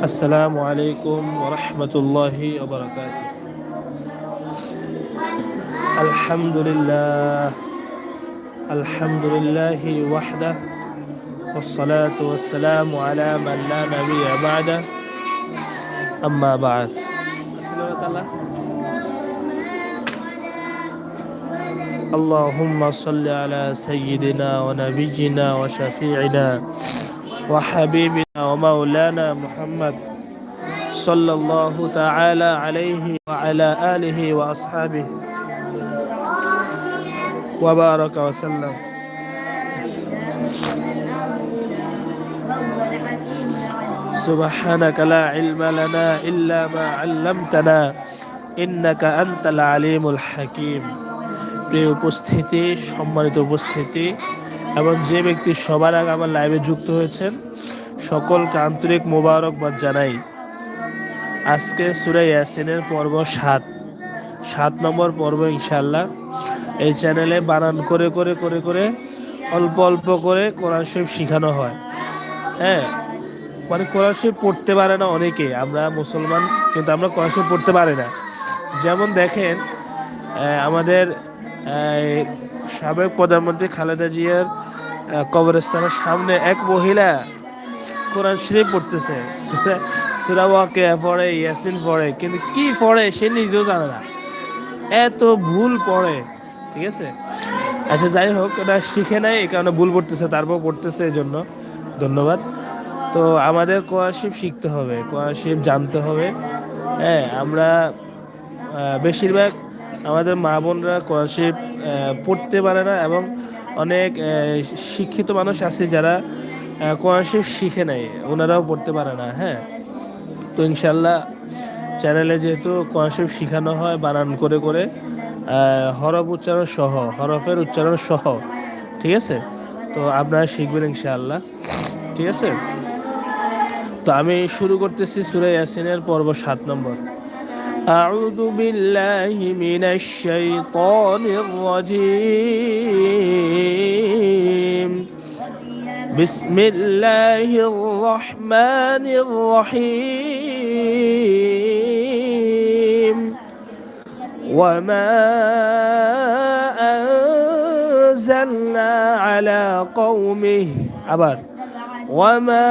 السلام عليكم ورحمة الله وبركاته. الحمد لله. الحمد لله وحده. والصلاة والسلام على من لا نبي بعده. أما بعد. اللهم صل على سيدنا ونبينا وشفيعنا وحبيبنا ومولانا محمد صلى الله تعالى عليه وعلى آله وأصحابه وبارك وسلم سبحانك لا علم لنا إلا ما علمتنا إنك أنت العليم الحكيم প্রিয় উপস্থিতি সম্মানিত উপস্থিতি এবং যে ব্যক্তি সবার আগে আমার লাইভে যুক্ত হয়েছেন, সকলকে আন্তরিক মোবারকবাদ জানাই। আজকে সুরে ইয়াসিনের পর্ব সাত। সাত নম্বর পর্ব ইনশাল্লাহ এই চ্যানেলে বানান করে করে করে করে, অল্প অল্প করে কোরআন শরীফ শেখানো হয়। হ্যাঁ মানে কোরআন শরীফ পড়তে পারে না অনেকে। আমরা মুসলমান, কিন্তু আমরা কোরআন শরীফ পড়তে পারি না। যেমন দেখেন আমাদের সাবেক প্রধানমন্ত্রী খালেদা জিয়ার কবরস্থানের সামনে এক মহিলা কোরআন শরীফ পড়তেছে। সুরা ওয়াকে পড়ে, ইয়াসিন পড়ে, কিন্তু কি পড়ে সে নিজেও জানে না। এত ভুল পড়ে, ঠিক আছে? আচ্ছা যাই হোক, ওটা শিখে নাই এই কারণে ভুল পড়তেছে, তারপর পড়তেছে, এই জন্য। ধন্যবাদ। তো আমাদের কোরআন শিখতে হবে, কোরআন জানতে হবে। হ্যাঁ আমরা বেশিরভাগ আমাদের মা বোনরা কোরআন শরীফ পড়তে পারে না এবং অনেক শিক্ষিত মানুষ আছে যারা কোরআন শরীফ শিখে নেয় ওনারাও পড়তে পারে না হ্যাঁ? তো ইনশাল্লাহ চ্যানেলে যেহেতু কোরআন শরীফ শেখানো হয় বানান করে করে হরফ উচ্চারণ সহ, হরফের উচ্চারণ সহ, ঠিক আছে? তো আপনারা শিখবেন ইনশাআল্লাহ, ঠিক আছে? তো আমি শুরু করতেছি সুরে ইয়াসিনের পর্ব সাত নম্বর। أعوذ بالله من الشيطان الرجيم. بسم الله الرحمن الرحيم. وما أنزلنا على قومه أبر وما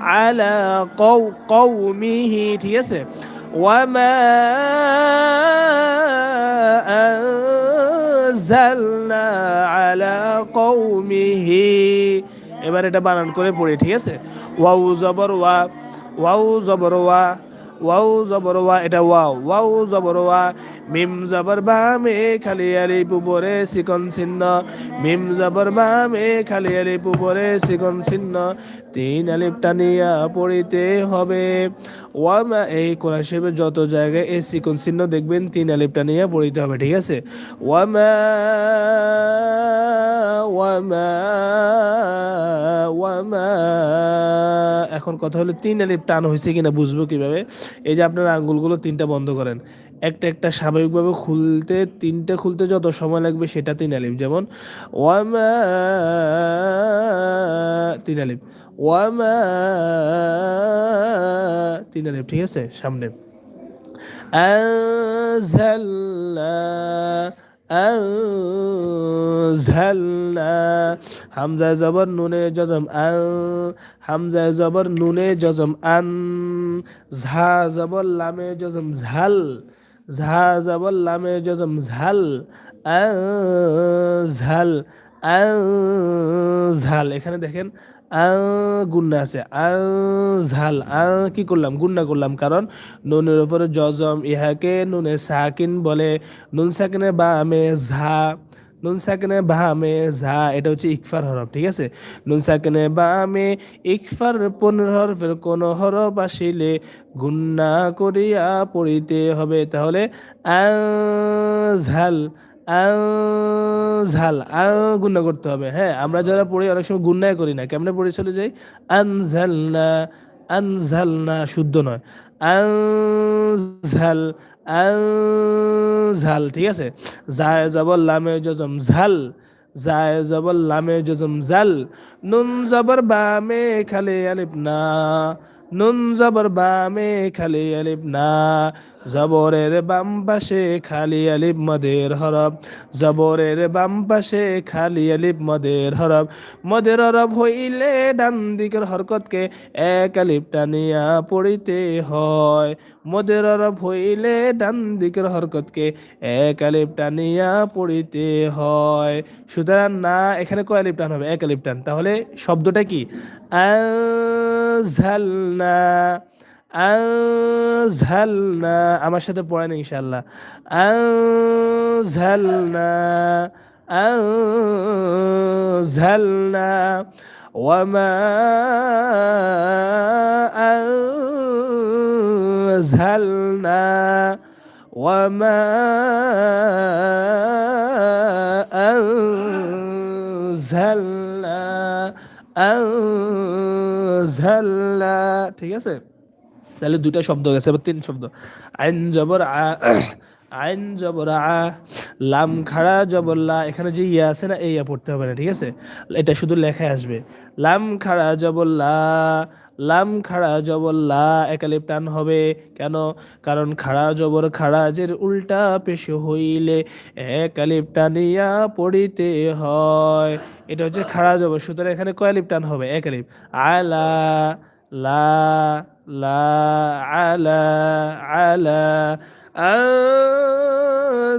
على قو قومه ঠিক আছে وما أنزلنا على قومه এবার এটা বানান করে পড়ি ঠিক আছে ওয়াউ জবর ওয়া ওয়াউ জবর ওয়া ওয়াউ জবর ওয়া এটা ওয়াও ওয়াউ জবর ওয়া মিম জবর বামে খালি আলি পুবরে সিকন ছিন্ন। মিম জবর বামে খালি আলি পুবরে সিকন ছিন্ন। তিন আলিপ টানিয়া পড়িতে হবে। ওয়ামা, এই কোরআন শরীফের যত জায়গায় এই সিকন চিহ্ন দেখবেন, তিন আলিপ টানিয়া পড়িতে হবে, ঠিক আছে? ওয়ামা ওয়ামা ওয়ামা এখন কথা হলো তিন আলিফ টান হয়েছে কিনা বুঝবো কিভাবে এই যে আপনার আঙ্গুলগুলো তিনটা বন্ধ করেন একটা একটা স্বাভাবিকভাবে খুলতে তিনটে খুলতে যত সময় লাগবে সেটা তিন আলিফ যেমন ওয়ামা তিন আলিফ ওয়ামা তিন আলিফ ঠিক আছে সামনে أنزلنا আল্লাহ। জবর, নুনে জজম আল। হামজা জবর, নুনে জজম আন। ঝা জবর, লামে জজম ঝাল। ঝা জবর, লামে জজম ঝাল। ঝাল ঝাল। এখানে দেখেন গুন্না আছে। ঝাল কি করলাম? গুন্না করলাম। কারণ নুনের উপরে জজম, ইহাকে নুনে সাকিন বলে। নুন সাকিনে বা আমে ঝা। নুন সাকেনে বামে ঝা, এটা হচ্ছে ইকফার হরফ, ঠিক আছে? নুন সাকেনে বামে ইকফার পনেরো হরফের কোন হরফ আসিলে গুন্না করিয়া পড়িতে হবে। তাহলে ঝাল ঝাল গুন্না করতে হবে। হ্যাঁ আমরা যারা পড়ি অনেক সময় গুন্নায় করি না। কেমনে পড়ে চলে যাই? আনঝালনা আনঝালনা শুদ্ধ নয়। আনঝাল ঝাল ঠিক আছে? জায় জবর লামে জজম ঝাল জায় জবর লামে জজম জাল নুন জবর বামে খালে আলিফ না, নুন জবর বামে খালে আলিফ না। জবরের বাম পাশে খালি আলিফ, মদের হরব জবরের বাম পাশে খালি আলিফ, মদের হরব মদের হরব হইলে ডান দিকের হরকতকে এক আলিফ টানিয়া পড়িতে হয়। মদের হরব হইলে ডান দিকের হরকতকে এক আলিফ টানিয়া পড়িতে হয়। সুতরাং না, এখানে কয় আলিফ টান হবে? এক আলিফ টান। তাহলে শব্দটা কি? আঝালনা। আঝালনা আমার সাথে পড়েন ইনশাল্লাহ আঝালনা আঝালনা وما أنزلنا وما أنزلنا أنزلنا ঠিক আছে তাহলে দুটা শব্দ গেছে, এবার তিন শব্দ। আইন জবর আ, আইন জবর আ, লাম খাড়া জবর লা, এখানে যে ইয়া আছে না, এই ইয়া পড়তে হবে না, ঠিক আছে? এটা শুধু লেখায় আসবে। লাম খাড়া জবর লা, লাম খাড়া জবর লা, একালিপ টান হবে। কেন? কারণ খাড়া জবর খাড়াজের উল্টা পেশ হইলে একালিপ টানিয়া পড়িতে হয়। এটা হচ্ছে খাড়া জবর, সুতরাং এখানে কয়ালিপ টান হবে, একালিপ। আলা, লা لا على على أنزلنا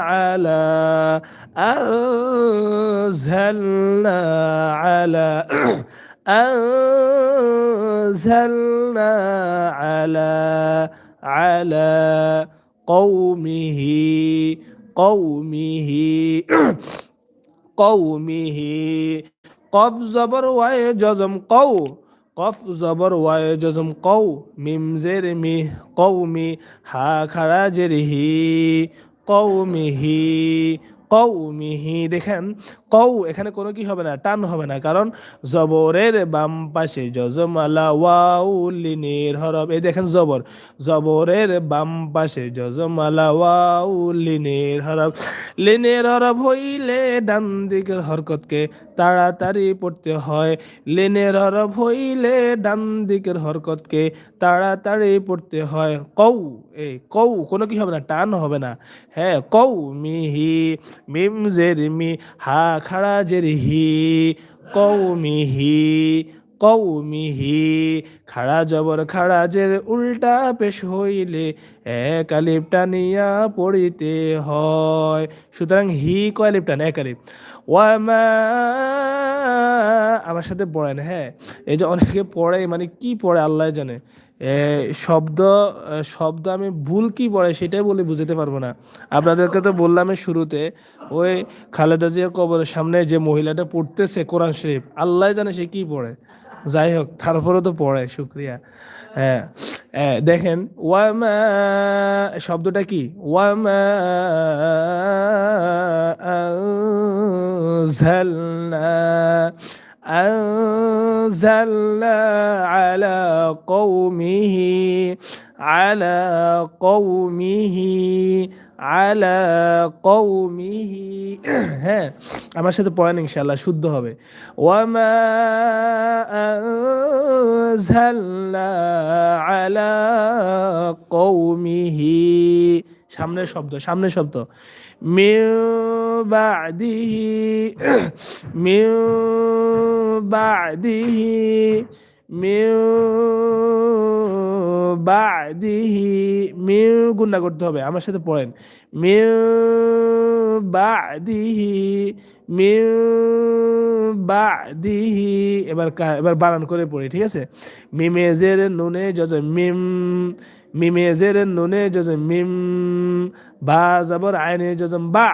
على أنزلنا على أنزلنا على على قومه قومه قومه. قف زبر وجزم قوم. কফ জবর ওয়াই জজম কৌ মিম জের মি কৌমি হা খাড়া জের হি কৌমিহি কৌমিহি দেখেন কৌ এখানে কোনো কি হবে না, টান হবে না কারণ জবরের বাম পাশে যজমালা ওয়াউ লিনের হরব এই দেখেন জবর জবরের বাম পাশে যজমালা ওয়াউ লিনের হরব লিনের হরব হইলে ডান দিকের হরকতকে তাড়াতাড়ি পড়তে হয়। লেনের হরফ হইলে ডান দিকের হরকতকে তাড়াতাড়ি পড়তে হয়। কৌ এই কৌ কোনো কি হবে না, টান হবে না। হ্যাঁ কৌ মিহি মিম, জের, মি, হা, খাড়া, জের, হি। কৌমিহি কৌমিহি খাড়া, জবর, খাড়া খাড়াজের উল্টা পেশ হইলে এক আলিপ টানিয়া পড়িতে হয়। সুতরাং হি কয় আলিপ টান? এক আলিপ আমার সাথে পড়েন হ্যাঁ। এই যে অনেকে পড়ে মানে কি পড়ে, আল্লাহ জানে। শব্দ শব্দ আমি ভুল কি পড়ে, সেটাই বলে বুঝতে পারব না। আপনাদেরকে তো বললাম শুরুতে, ওই খালেদা জিয়ার কবরের সামনে যে মহিলাটা পড়তেছে কোরআন শরীফ, আল্লাহ জানে সে কি পড়ে। যাই হোক তারপরে তো পড়ে, শুক্রিয়া। হ্যাঁ দেখেন, ওয়ামা, শব্দটা কি? ওয়ামা ঝালনা أنزلنا على قومه على قومه على قومه হ্যাঁ আমার সাথে পড়েন ইনশাআল্লাহ শুদ্ধ হবে ওয়ামা আনজালনা আলা কওমিহি সামনের শব্দ সামনের শব্দ মিউ বাদিহি মিউ বাদিহি মিউ বাদিহি মিউ গুন্না করতে হবে, আমার সাথে পড়েন। মিউ বাদিহি মিউ বাদিহি, এবার এবার বানান করে পড়ি, ঠিক আছে? মিমেজের নুনে যত মিম মিমেজের নুনে যত মিম, বা জবর আইনে যজম বা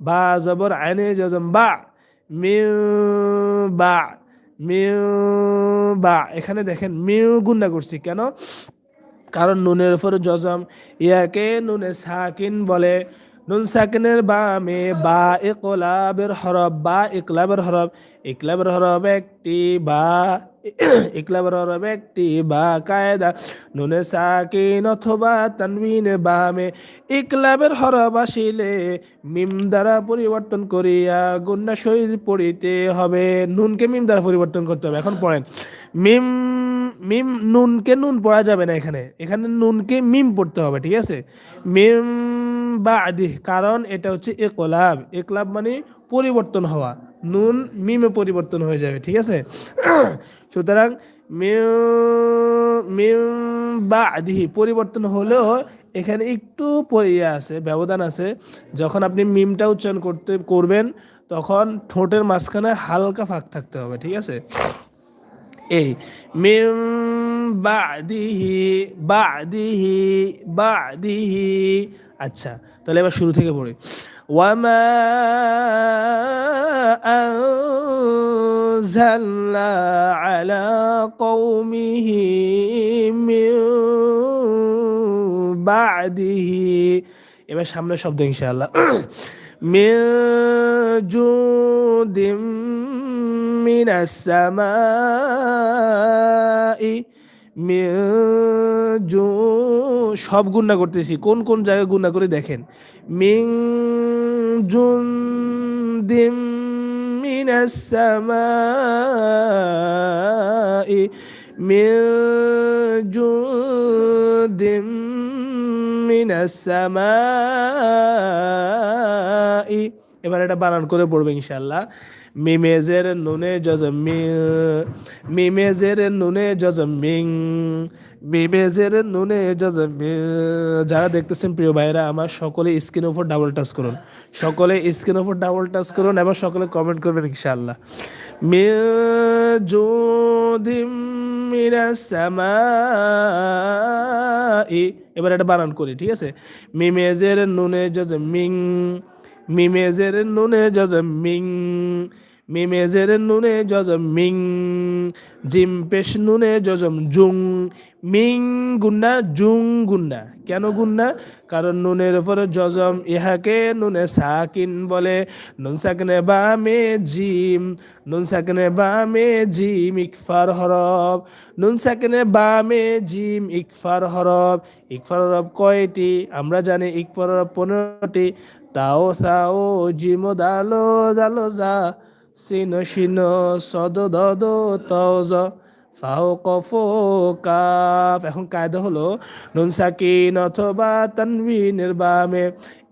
বা জবর আইনে জজম বা, মিউ বা মিউ বা। এখানে দেখেন মিউ গুন্ডা করছি কেন? কারণ নুনের উপর জজম, ইয়াকে নুনে সাকিন বলে। নুন সাকিনের বামে বা ইকলাবের হরব বা ইকলাবের হরব ইকলাবের হরব একটি বা। ইকলাবের হরব একটি বা কায়দা। নুনে সাকিন অথবা তানবিনের বামে ইকলাবের হরব আসিলে, মিম দ্বারা পরিবর্তন করিয়া গুন্না সহিত পড়িতে হবে। নুনকে মিম দ্বারা পরিবর্তন করতে হবে। এখন পড়েন, মিম মিম নুনকে নুন পড়া যাবে না এখানে। এখানে নুনকে মিম পড়তে হবে, ঠিক আছে? মিম বা আদি কারণ এটা হচ্ছে একলাব। একলাব মানে পরিবর্তন হওয়া। নুন মিমে পরিবর্তন হয়ে যাবে, ঠিক আছে? সুতরাং বা পরিবর্তন হলেও এখানে একটু ইয়ে আছে, ব্যবধান আছে। যখন আপনি মিমটা উচ্চারণ করতে, করবেন, তখন ঠোঁটের মাঝখানে হালকা ফাঁক থাকতে হবে, ঠিক আছে? এই, মিম বাদিহি বাদিহি বাদিহি আচ্ছা তাহলে এবার শুরু থেকে পড়ি। ওয়ামা أنزلنا على قومه من بعده এবার সামনে শব্দ ইনশাআল্লাহ من جود من السماء من জু সব গুণা করতেছি কোন কোন জায়গায় গুণা করে দেখেন মিং জুন দিম من السماء من جند من السماء এবার এটা বানান করে পড়বে ইনশাল্লাহ মিমেজের নুনে জজমি, মিমেজের নুনে জজমিং, মিমেজের নুনে জজমি। যারা দেখতেছেন প্রিয় ভাইরা আমার সকলে স্ক্রিন ওপর ডাবল টাচ করুন। সকলে স্ক্রিন ওপর ডাবল টাচ করুন এবং সকলে কমেন্ট করবেন ইনশাআল্লাহ। মে জুদিম এবার এটা বানান করি, ঠিক আছে? মিমেজের নুনে মিমেজের নুনে জজমিং মিমেজের নুনে জজম মিং জিম পেশ নুনে জজম জুং মিং গুন্না জুং গুন্না কেন গুন্না কারণ নুনের উপরে জজম ইহাকে নুনে সাকিন বলে নুন সাকিনে বামে জিম নুন সাকিনে বামে জিম ইকফার হরব নুন সাকিনে বামে জিম ইকফার হরব ইকফার হরব কয়টি আমরা জানি ইকফার হরব পনেরোটি তাও জিমো দালো দালো যা, সিন শিন সদ দদ তজ ফাও কফ কাফ। এখন কায়দা হলো, নুন সাকিন অথবা তানবিনের বামে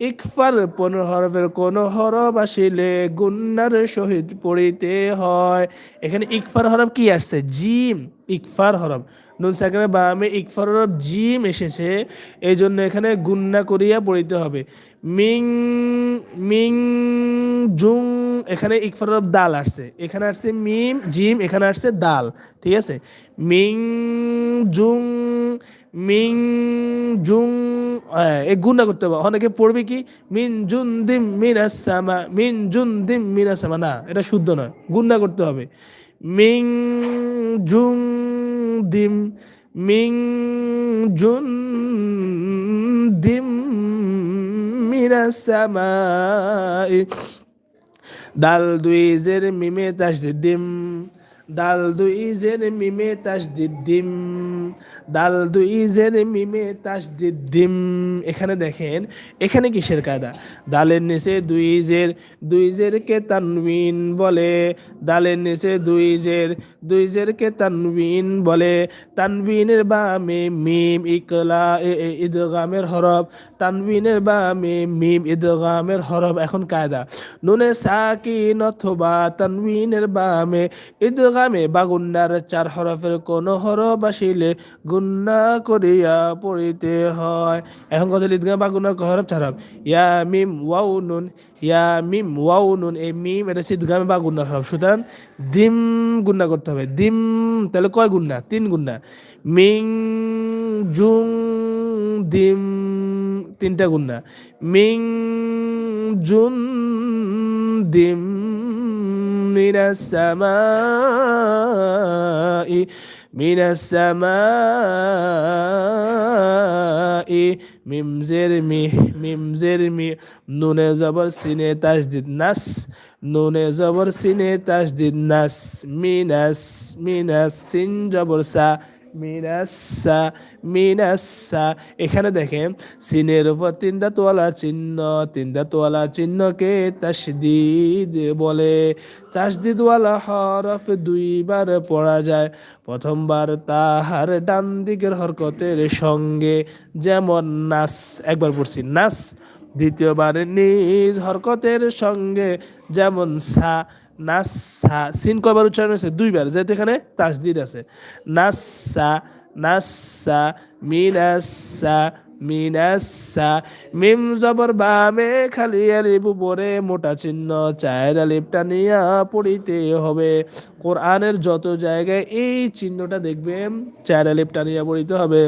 ইকফার পনেরো হরফের কোন হরফ আসিলে গুন্নার সহিত পড়িতে হয়। এখানে ইকফার হরফ কি আসছে? জিম ইকফার হরফ। নুন সাকিনের বামে ইকফার হরফ জিম এসেছে এই জন্য এখানে গুন্না করিয়া পড়িতে হবে। মিং মিং, জুং, এখানে ইকফার দাল আসছে। এখানে আসছে মিম, জিম, এখানে আসছে দাল, ঠিক আছে? মিং, জুং মিং, জুং এই গুণা করতে হবে। অনেকে পড়বে কি? মিন জুন দিম মিনাসামা মিন জুন দিম মিনাসামা না, এটা শুদ্ধ নয়, গুণা করতে হবে। মিং, জুং দিম, মিং, জুন দিম মিনাসামাই দাল দুই জের মিমে তাসদিম দাল দুই জের মিমে তাসদিম দাল দুই জের মিমে তাসদিম এখানে দেখেন, এখানে কিসের কায়দা? দালের নিচে দুই জের, দুই জেরকে তানবিন বলে। দালের নিচে দুই জের, দুই জেরকে তানবিন বলে। তানবিনের বামে মিম ইকলা ইদগামের হরফ। তানবিনের বামে মিম ইদগামের হরফ। এখন কায়দা। নুনে সাকিন অথবা তানবিনের বামে ইদগামে বাগুন্নার চার হরফের কোন হরফ আসিলে গুন্না করিয়া পড়িতে হয়। এখন কথা ঈদগাম বাগুন্নার হরফ চার হরফ? ইয়া, মিম ওয়াউ নুন। ইয়া, মিম ওয়াউ নুন। এই মিম, এটা হচ্ছে ঈদগামে বাগুন্নার হরফ। সুতরাং দিম গুন্না করতে হবে। দিম, তাহলে কয় গুন্না তিন গুন্না মিং, জুং, দিম, তিনটা গুন্না মিং, জুন, দিম, মিনাস সামাই মিনাস সামাই মিমজের মি মিমজের মি, নুনে জবর সিনে তাজদিদ নাস, নুনে জবর সিনে তাজদিদ নাস মিনাস মিনাস সিন জবর সা মিনাসা মিনাসা, এখানে দেখেন, সিনের উপর তিনটা তোয়ালা চিহ্ন, তিনটা তোয়ালা চিহ্নকে তাসদিদ বলে। তাসদিদওয়ালা হরফ দুইবার পড়া যায়। প্রথমবার তাহার ডান দিকের হরকতের সঙ্গে যেমন নাস, একবার পড়ছি, নাস। দ্বিতীয়বার নিজ হরকতের সঙ্গে যেমন সা নাসা সিন কয়বার উচ্চারণ হয়েছে? দুইবার, যেহেতু এখানে তাসদিদ আছে। নাসা নাসা মিনাসা মিনাসা মিম জবর বামে খালি আলিফ উপরে মোটা চিহ্ন, চায়ের আলিফ টানিয়া পড়িতে হবে। কোরআনের যত জায়গায় এই চিহ্নটা দেখবেন, চায়ের আলিফ টানিয়া পড়িতে হবে।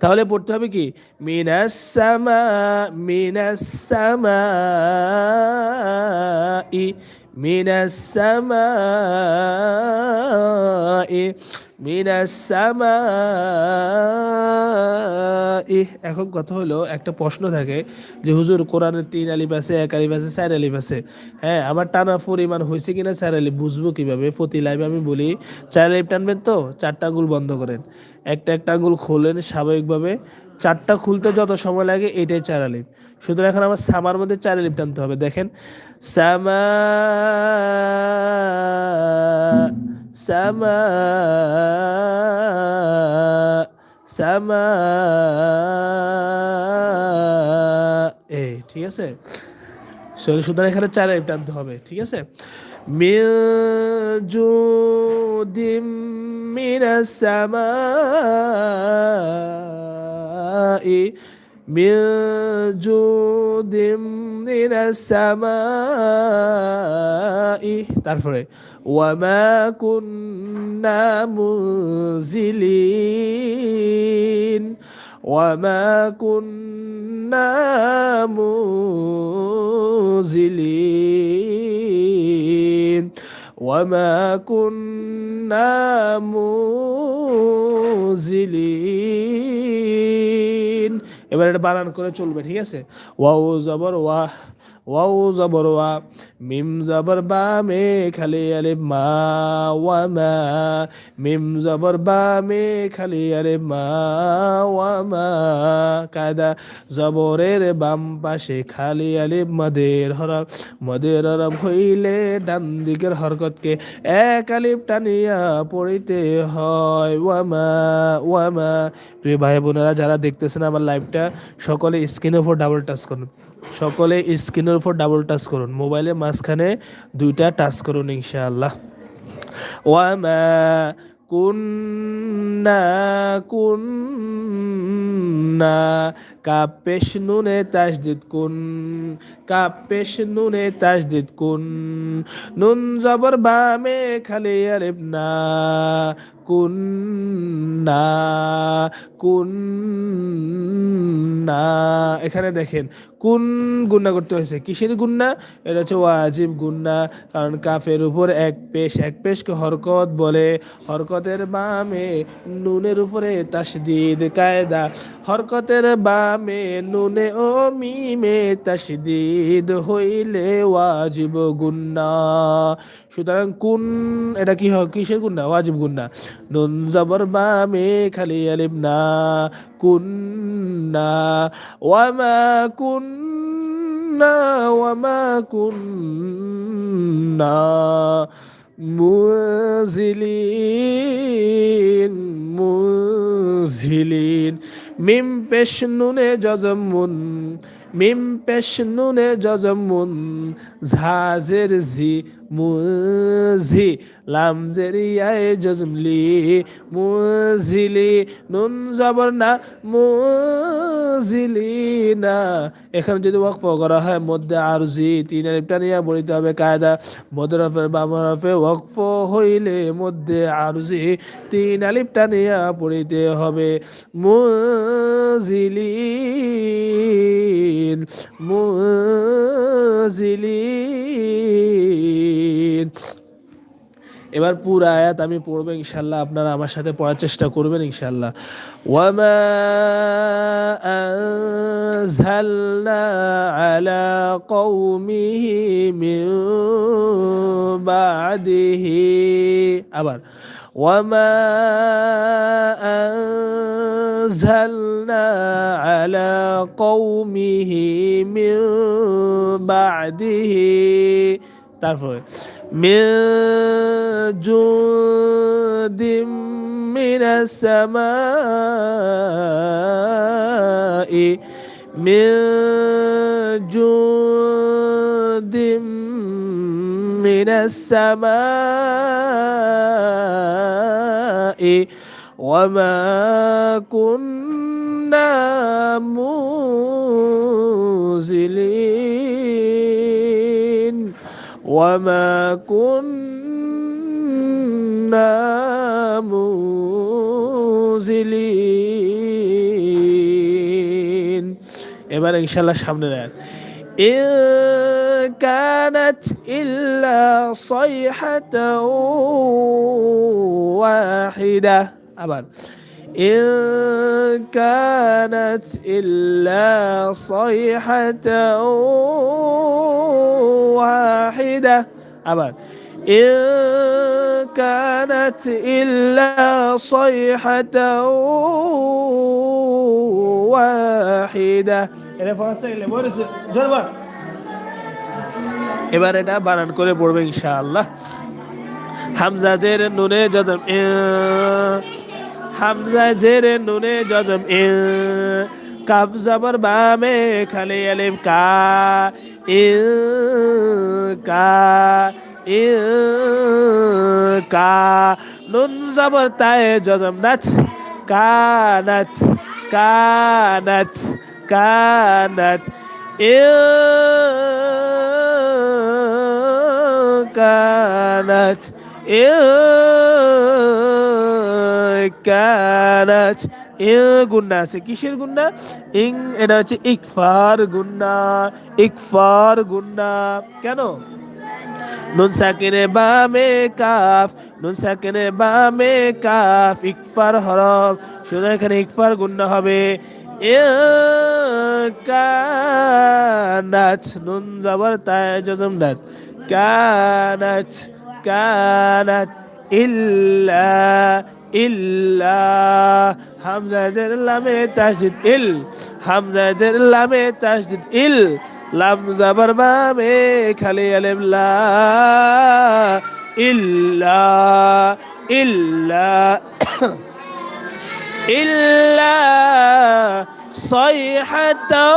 তাহলে পড়তে হবে কি? মিনাসামা মিনাসামা ই মিনাসামা ই মিনাসামা ই এখন কথা হলো, একটা প্রশ্ন থাকে যে, হুজুর কোরআনের তিন আলিফ আছে, এক আলিফ আছে, চার আলিফ আছে? হ্যাঁ আমার টানা পরিমাণ হয়েছে কিনা চার আলিফ, বুঝব কীভাবে? প্রতি লাইভে আমি বলি, চার আলিফ টানবেন তো? চারটা আঙ্গুল বন্ধ করেন। একটা একটা আঙ্গুল খোলেন স্বাভাবিকভাবে। চারটা খুলতে যত সময় লাগে, এটাই চার আলিফ সুতরাং এখন আমার সামার মধ্যে চার আলিফ টানতে হবে, দেখেন। সামা সামা সামা, এ, ঠিক আছে? সুতরাং এখানে চার আলিফ টানতে হবে, ঠিক আছে? মিজুদিম মিনাস সামাই মিজুদিম মিনাস সামাই তারপরে ওয়ামা কুন্না মুজিলিন وما كنا منزلين وما كنا منزلين এবার এটা বানান করে চলবে ঠিক আছে? ওয়া ও জবর ওয়াহ। ওয়াও জবর ওয়া, মিম জবর বা মে খালি আলিফ মা ওয়া মা, মিম জবর বা মে খালি আলিফ মা ওয়া মা, কায়দা জবরের বাম পাশে খালি আলিফ মদের হরফ মদের হরফ হইলে ডান দিকের হরকতকে এক আলিফ টানিয়া পড়িতে হয় ওয়ামা ওয়ামা প্রিয় ভাই বোনেরা, যারা দেখতেছেন আমার লাইভটা সকলে স্ক্রিনের উপর ডাবল টাচ করুন। সকলে স্ক্রিনের উপর ডাবল টাচ করুন। মোবাইলের মাঝখানে দুইটা টাচ করুন ইনশাআল্লাহ। কুন্না কুন্না কাপেশ নুনে তাসদিদ কুন, কাপেশ নুনে তাসদিদ কুন। নুন জবর বামে খালি আলিফ না কুন্না কুন্না এখানে দেখেন, কোন গুন্না করতে হয়েছে। কিসের গুন্না এটা হচ্ছে ওয়াজিব গুন্না কারণ কাফের উপর এক পেশ, এক পেশকে হরকত বলে। হরকতের বামে নুনের উপরে তাসদিদ কায়দা, হরকতের বামে নুনে ও মিমে তাসদিদ হইলে ওয়াজিব গুন্না। সুতরাং কোন, এটা কি হয়? কিসের গুন্না? ওয়াজিব গুন্না। নুন জবর বামে খালি আলিম না। কুন্না। ওয়ামা কুন্না ওয়ামা কুন্না। মুজিলিন মুজিলিন মিম পেশ নুনে জজমুন মিম পেশ নুনে জজমুন ঝাজের জি মুজি লাম জেরিয়ায় জজমলি মুজিলি নুন জবর না মুজিলি না। এখানে যদি ওয়াকফ করা হয়, মধ্যে আরজি তিন আলিফটা নিয়ে বলিতে হবে কায়দা। মদরফের বামরফে ওয়াকফ হইলে মধ্যে আরজি তিন আলিফটা নিয়ে পড়িতে হবে। মুজিলিন মুজিলিন এবার পুরো আয়াত আমি পড়ব ইনশাল্লাহ আপনারা আমার সাথে পড়ার চেষ্টা করবেন ইনশাল্লাহ ওয়ামা আনজালনা আলা কওমিহি মিন বাদিহি। আবার, ওয়ামা আন أنزلنا على قومه من بعده তারপরে من جند من السماء من جند من السماء وما كنا منزلين وما كنا منزلين এবার ইনশাল্লাহ সামনে নেয় إن كانت إلا صيحة واحدة أبدا إن كانت إلا صيحة واحدة أبدا إن كانت إلا صيحة واحدة এবার এটা বানান করে পড়বে ইনশাআল্লাহ হামজা জের নুনে যদম হামজায় জেরে নুনে জজম এ কাপ জবর বামে খালি আলিম কা এ কা এ কা। নুন জবর তায়ে জজম নাচ। কা নাচ কা নাচ কা নাচ। এ কানাত কানাচ, এ গুন্না আছে। কিসের গুন্না? ইং, এটা হচ্ছে ইকফার গুন্না ইকফার গুন্না। কেন? নুন সাকিনে বামে কাফ, নুন সাকিনে বামে কাফ, ইকফার হরফ। শুধু এখানে ইকফার গুন্না হবে। কানাচ, নুন যাবার তাই জজম দাঁত কানাচ كانت إلا إلا همزة زر لام تشديد إل همزة زر لام تشديد إل لام زبر بام خلي ألف لا إلا إلا إلا صيحة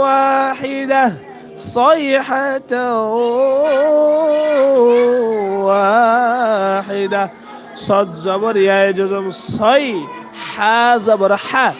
واحدة صيحة واحدة صد زبر يا جزم صي حا زبر حا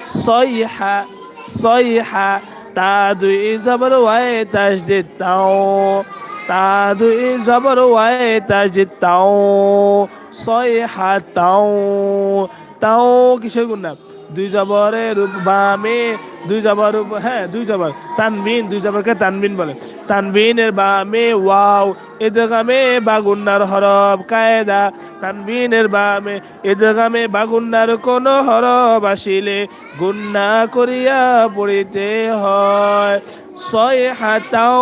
صيحة صيحة تا دوي زبر واي تجديد تاو تا دوي زبر واي تجديد تاو صيحة تاو تاو كيشير قلنا দুই জবরের বামে দুই জবর হ্যাঁ দুই জবর। তানবিন, দুই জবরকে তানবিন বলে। তানবিনের বামে ওয়াও এদগামে বাগুন্নার হরফ, কায়দা। তানবিনের বামে এদগামে বাগুন্নার কোন হরফ আসিলে গুন্না করিয়া পড়িতে হয়। ছয় হাতাও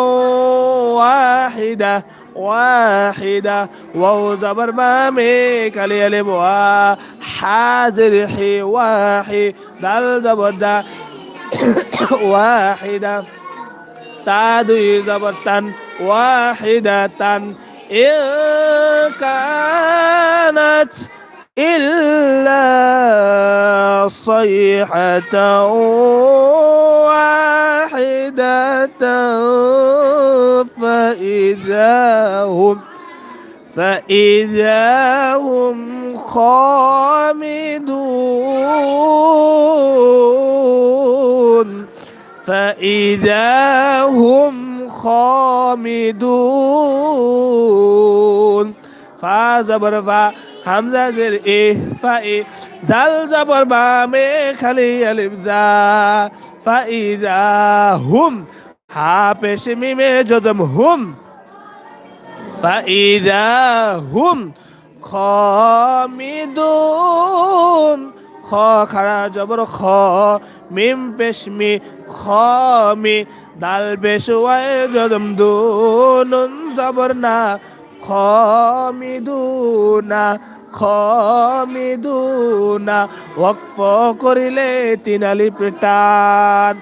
ওয়াহিদা। واحدة واو زبر مامي كالي ألف وا حازر حي واحي دال زبر دا واحدة تادوي زبر تن واحدة تن إن كانت إلا صيحة واحدة فإذا هم فإذا هم خامدون. فإذا هم خامدون. ফা জবর বা হামজা জের এ ফা এ। জাল জবর বা মে খালি আলিফ জা, ফা ই জা হুম। হা পেশ মিমে যদম হুম। ফা ই জা হুম। খ মিদুন খ খাড়া জবর খ। মিম পেশমি খ মি। দাল বেশ ওয়াই যদম দুন জবর না। খামিদুনা খমিদুনা ওয়াকফ করিলে তিনালি পেটান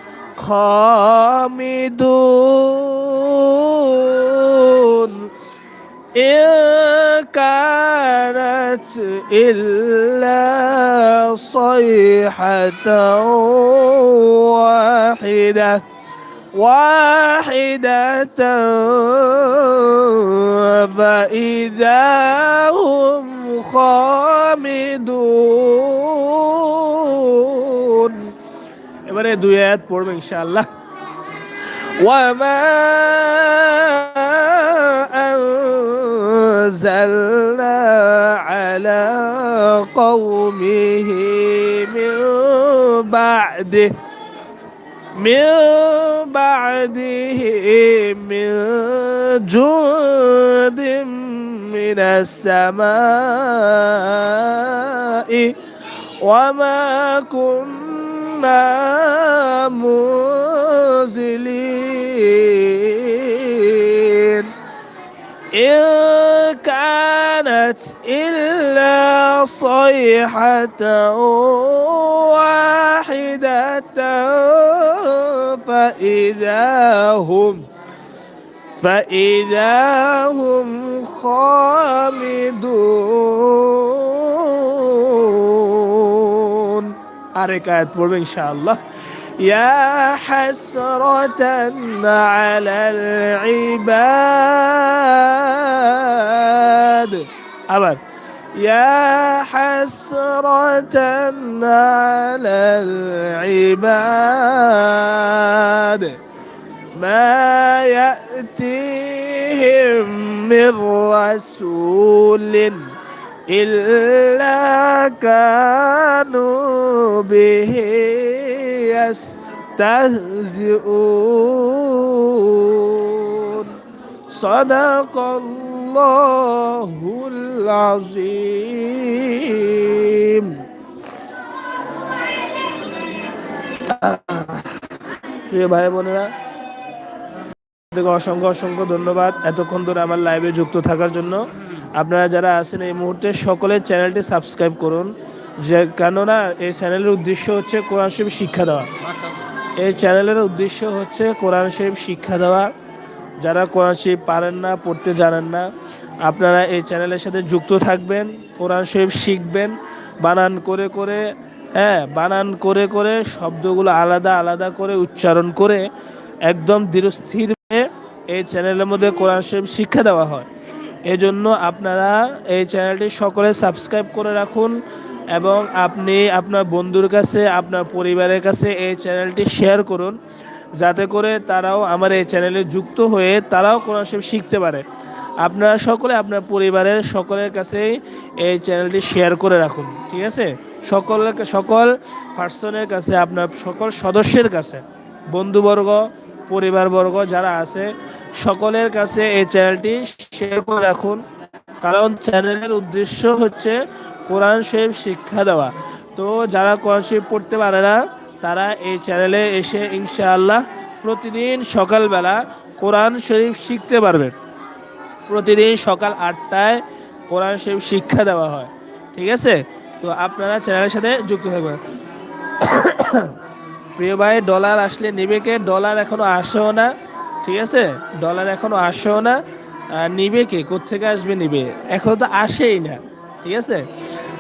খমিদুন إن كانت إلا صيحة واحدة واحدة فإذا هم খামিদুন এবারে দুই আয়াত পড়বে ইনশাআল্লাহ ওয়ামা أنزلنا على قومه من بعده من بعده من جند من السماء وما كنا منزلين إن كانت إلا صيحة واحدة فإذا هم فإذا هم خامدون আরেক আয়াত পড়বে ইনশাআল্লাহ يا حسرة على العباد. أبد. يا حسرة على العباد. ما يأتيهم من رسول إلا كانوا به يستهزئون صدق الله العظيم প্রিয় ভাই বোনেরা আপনাদেরকে অসংখ্য অসংখ্য ধন্যবাদ এতক্ষণ ধরে আমার লাইভে যুক্ত থাকার জন্য আপনারা যারা আছেন এই মুহূর্তে সকলের চ্যানেলটি সাবস্ক্রাইব করুন যে কেননা এই চ্যানেলের উদ্দেশ্য হচ্ছে কোরআন শরীফ শিক্ষা দেওয়া। এই চ্যানেলের উদ্দেশ্য হচ্ছে কোরআন শরীফ শিক্ষা দেওয়া। যারা কোরআন শরীফ পারেন না পড়তে জানেন না আপনারা এই চ্যানেলের সাথে যুক্ত থাকবেন কোরআন শরীফ শিখবেন বানান করে করে হ্যাঁ বানান করে করে শব্দগুলো আলাদা আলাদা করে উচ্চারণ করে একদম দৃঢ়স্থির এই চ্যানেলের মধ্যে কোরআন শরীফ শিক্ষা দেওয়া হয়। এজন্য আপনারা এই চ্যানেলটি সকলে সাবস্ক্রাইব করে রাখুন এবং আপনি আপনার বন্ধুর কাছে, আপনার পরিবারের কাছে এই চ্যানেলটি শেয়ার করুন। যাতে করে তারাও আমার এই চ্যানেলে যুক্ত হয়ে তারাও কোরআন শরীফ শিখতে পারে। আপনারা সকলে আপনার পরিবারের সকলের কাছেই এই চ্যানেলটি শেয়ার করে রাখুন, ঠিক আছে? সকল সকল পার্সনের কাছে, আপনার সকল সদস্যের কাছে, বন্ধুবর্গ, পরিবারবর্গ যারা আছে, সকলের কাছে এই চ্যানেলটি শেয়ার করে রাখুন। কারণ চ্যানেলের উদ্দেশ্য হচ্ছে কোরআন শরীফ শিক্ষা দেওয়া। তো যারা কোরআন শরীফ পড়তে পারে না, তারা এই চ্যানেলে এসে ইনশাআল্লাহ প্রতিদিন সকালবেলা কোরআন শরীফ শিখতে পারবেন প্রতিদিন সকাল আটটায় কোরআন শরীফ শিক্ষা দেওয়া হয়। ঠিক আছে? তো আপনারা চ্যানেলের সাথে যুক্ত থাকবেন। প্রিয় ভাই ডলার আসলে নিবে কে ডলার এখনও আসেও না। ঠিক আছে? ডলার এখনও আসেও না। নিবে কে কোথেকে আসবে নিবে? এখনও তো আসেই না। ঠিক আছে?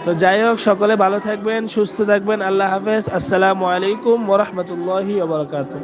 তো যাই হোক, সকলে ভালো থাকবেন, সুস্থ থাকবেন, আল্লাহ হাফেজ। আসসালামু আলাইকুম ওরহমতুল্লাহি ওবরাকাতুহ